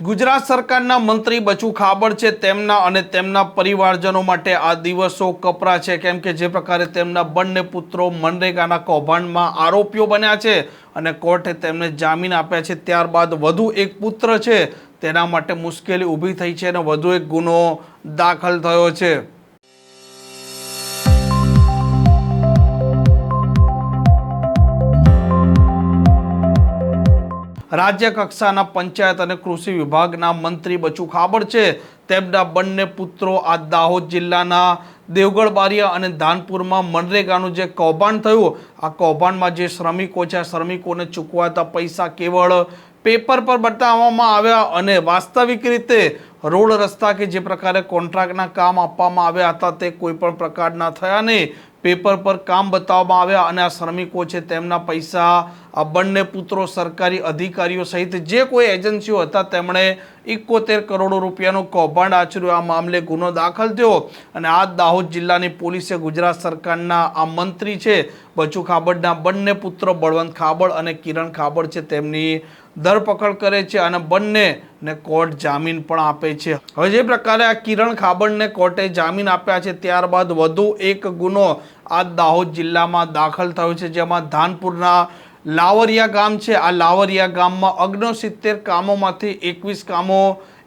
ગુજરાત સરકારના મંત્રી બચુ ખાબડ છે તેમના અને તેમના પરિવારજનો માટે આ દિવસો કપરા છે. કેમ કે જે પ્રકારે તેમના બંને પુત્રો મનરેગાના કૌભાંડમાં આરોપીઓ બન્યા છે અને કોર્ટે તેમને જામીન આપ્યા છે. ત્યારબાદ વધુ એક પુત્ર છે, તેના માટે મુશ્કેલી ઊભી થઈ છે અને વધુ એક ગુનો દાખલ થયો છે. રાજ્ય કક્ષાના પંચાયત અને કૃષિ વિભાગના મંત્રી બચુ ખાબડ છે. તેમના બંને પુત્રો આ દાહોદ જિલ્લાના દેવગઢ બારિયા અને ધાનપુરમાં મનરેગાનું જે કૌભાંડ થયું, આ કૌભાંડમાં જે શ્રમિકો છે, આ શ્રમિકોને ચૂકવાતા પૈસા કેવળ પેપર પર બતાવવામાં આવ્યા અને વાસ્તવિક રીતે રોડ રસ્તા કે જે પ્રકારે કોન્ટ્રાક્ટના કામ આપવામાં આવ્યા હતા તે કોઈ પણ પ્રકારના થયા નહીં. પેપર પર કામ બતાવવામાં આવ્યા અને આ શ્રમિકો છે તેમના પૈસા આ બંને પુત્રો સરકારી અધિકારીઓ સહિત જે કોઈ એજન્સીઓ હતા, તેમણે એકોતેર કરોડો રૂપિયાનું કૌભાંડ આચર્યું. આ મામલે ગુનો દાખલ થયો અને આ દાહોદ જિલ્લાની પોલીસે ગુજરાત સરકારના આ મંત્રી છે, બચુ ખાબડના બંને પુત્ર બળવંત ખાબડ અને કિરણ ખાબડ છે, તેમની ધરપકડ કરે છે અને બંનેને કોર્ટ જામીન પણ આપે છે. હવે જે પ્રકારે આ કિરણ ખાબડને કોર્ટે જામીન આપ્યા છે, ત્યારબાદ વધુ એક ગુનો આ દાહોદ જિલ્લામાં દાખલ થયો છે, જેમાં ધાનપુરના લાવરિયા ગામ છે. આ લાવરિયા ગામમાં અગ્નસિત્તેર કામોમાંથી એકવીસ કામો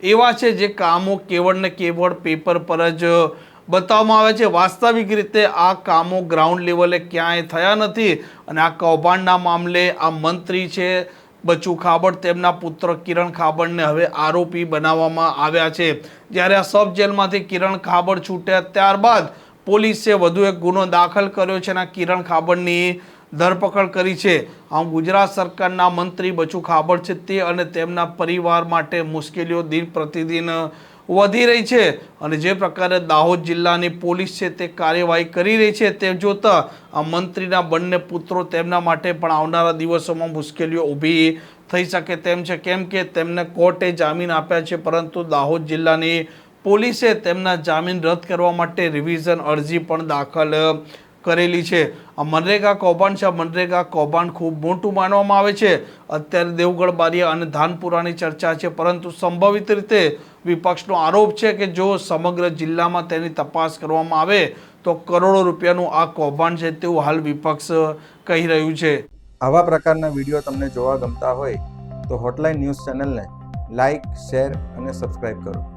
એવા છે જે કામો કેવળ ને કેવળ પેપર પર જ બતાવવામાં આવે છે. વાસ્તવિક રીતે આ કામો ગ્રાઉન્ડ લેવલે ક્યાંય થયા નથી અને આ કૌભાંડના મામલે આ મંત્રી છે બચુ ખાબડ, તેમના પુત્ર કિરણ ખાબડને હવે આરોપી બનાવવામાં આવ્યા છે. જ્યારે આ સબ જેલમાંથી કિરણ ખાબડ છૂટ્યા ત્યારબાદ પોલીસે વધુ એક ગુનો દાખલ કર્યો છે અને કિરણ ખાબડની ધરપકડ કરી છે. આમ ગુજરાત સરકારના મંત્રી બચુ ખાબડ છે તે અને તેમના પરિવાર માટે મુશ્કેલીઓ દિન પ્રતિદિન વધી રહી છે. અને જે પ્રકારે દાહોદ જિલ્લાની પોલીસ છે તે કાર્યવાહી કરી રહી છે તે જોતા આ મંત્રીના બંને પુત્રો તેમના માટે પણ આવનારા દિવસોમાં મુશ્કેલીઓ ઊભી થઈ શકે તેમ છે. કેમ કે તેમને કોર્ટે જામીન આપ્યા છે, પરંતુ દાહોદ જિલ્લાની પોલીસે તેમના જામીન રદ કરવા માટે રિવિઝન અરજી પણ દાખલ કરેલી છે. આ મનરેગા કૌભાંડ છે. આ મનરેગા કૌભાંડ ખૂબ મોટું માનવામાં આવે છે. અત્યારે દેવગઢ, બારિયા અને ધાનપુરાની ચર્ચા છે. પરંતુ સંભવિત રીતે વિપક્ષનો આરોપ છે કે જો સમગ્ર જિલ્લામાં તેની તપાસ કરવામાં આવે, તો કરોડો રૂપિયાનું આ કૌભાંડ છે તેવું હાલ વિપક્ષ કહી રહ્યું છે. આવા પ્રકારના વીડિયો તમને જોવા ગમતા હોય, તો હોટલાઇન ન્યૂઝ ચેનલને લાઇક શેર અને સબસ્ક્રાઈબ કરો.